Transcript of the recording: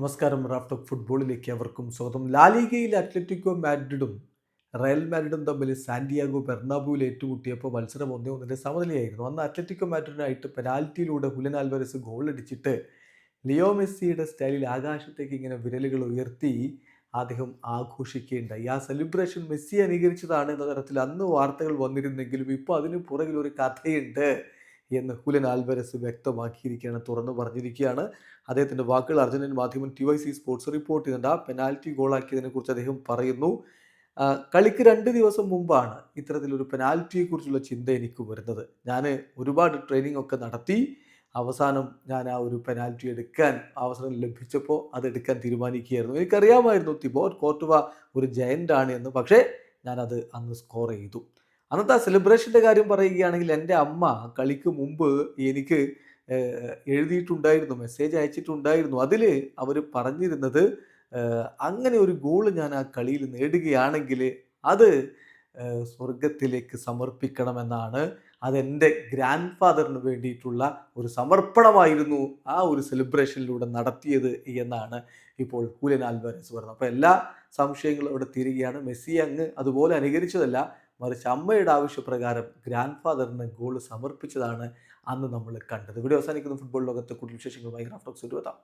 നമസ്കാരം റാഫ്റ്റോക്ക് ഫുട്ബോളിലേക്ക് അവർക്കും സ്വാഗതം. ലാലിഗയിൽ അത്ലറ്റിക്കോ മാഡ്രിഡും റയൽ മാഡ്രിഡും തമ്മിൽ സാന്റിയാഗോ ബെർണാബുവിൽ ഏറ്റുമുട്ടിയപ്പോൾ മത്സരം ഒന്നേ ഒന്നിന്റെ സമനിലയായിരുന്നു. അന്ന് അത്ലറ്റിക്കോ മാഡ്രിഡിനായിട്ട് പെനാൽറ്റിയിലൂടെ ഹുലൻ ആൽവരസ് ഗോൾ അടിച്ചിട്ട് ലിയോ മെസ്സിയുടെ സ്റ്റൈലിൽ ആകാശത്തേക്ക് ഇങ്ങനെ വിരലുകൾ ഉയർത്തി അദ്ദേഹം ആഘോഷിക്കുകയുണ്ടായി. ആ സെലിബ്രേഷൻ മെസ്സി അനുകരിച്ചതാണ് എന്ന തരത്തിൽ അന്ന് വാർത്തകൾ വന്നിരുന്നെങ്കിലും ഇപ്പോൾ അതിന് പുറകിൽ ഒരു കഥയുണ്ട്. എന്ന് ഹുലൻ ആൽവരസ് വ്യക്തമാക്കിയിരിക്കുകയാണ് തുറന്നു പറഞ്ഞിരിക്കുകയാണ്. അദ്ദേഹത്തിന്റെ വാക്കുകൾ അർജന്റീൻ മാധ്യമം T Y C sports report ചെയ്യുന്നുണ്ട്. ആ പെനാൽറ്റി ഗോളാക്കിയതിനെ കുറിച്ച് അദ്ദേഹം പറയുന്നു. കളിക്ക് രണ്ട് ദിവസം മുമ്പാണ് ഇത്തരത്തിലൊരു പെനാൽറ്റിയെക്കുറിച്ചുള്ള ചിന്ത എനിക്ക് വരുന്നത്. ഞാൻ ഒരുപാട് ട്രെയിനിങ് ഒക്കെ നടത്തി. അവസാനം ഞാൻ ആ ഒരു പെനാൽറ്റി എടുക്കാൻ അവസരം ലഭിച്ചപ്പോൾ അത് എടുക്കാൻ തീരുമാനിക്കുകയായിരുന്നു. എനിക്കറിയാമായിരുന്നു തിബോർ കോർട്ടുവ ഒരു ജയന്റ് ആണ് എന്ന്. പക്ഷേ ഞാനത് അന്ന് സ്കോർ ചെയ്തു. അന്നത്തെ ആ സെലിബ്രേഷന്റെ കാര്യം പറയുകയാണെങ്കിൽ എന്റെ അമ്മ കളിക്ക് മുമ്പ് എനിക്ക് എഴുതിയിട്ടുണ്ടായിരുന്നു മെസ്സേജ് അയച്ചിട്ടുണ്ടായിരുന്നു. അതിൽ അവർ പറഞ്ഞിരുന്നത് അങ്ങനെ ഒരു ഗോൾ ഞാൻ ആ കളിയിൽ നേടുകയാണെങ്കിൽ അത് സ്വർഗത്തിലേക്ക് സമർപ്പിക്കണമെന്നാണ് അതെന്റെ ഗ്രാൻഡ് ഫാദറിന് വേണ്ടിയിട്ടുള്ള ഒരു സമർപ്പണമായിരുന്നു ആ ഒരു സെലിബ്രേഷനിലൂടെ നടത്തിയത് എന്നാണ് ഇപ്പോൾ ഹൂലൻ ആൽവാരസ് പറഞ്ഞത് അപ്പോൾ എല്ലാ സംശയങ്ങളും അവിടെ തീരുകയാണ്. മെസ്സി അങ്ങ് അതുപോലെ അനുകരിച്ചതല്ല മറിച്ച് അമ്മയുടെ ആവശ്യപ്രകാരം ഗ്രാൻഡ് ഫാദറിന് ഗോൾ സമർപ്പിച്ചതാണ് അന്ന് നമ്മൾ കണ്ടത്. ഇവിടെ അവസാനിക്കുന്ന. ഫുട്ബോൾ ലോകത്തെ കൂടുതൽ വിശേഷങ്ങളുമായി ഗ്രാഫ്റ്റോക്സ് എത്താം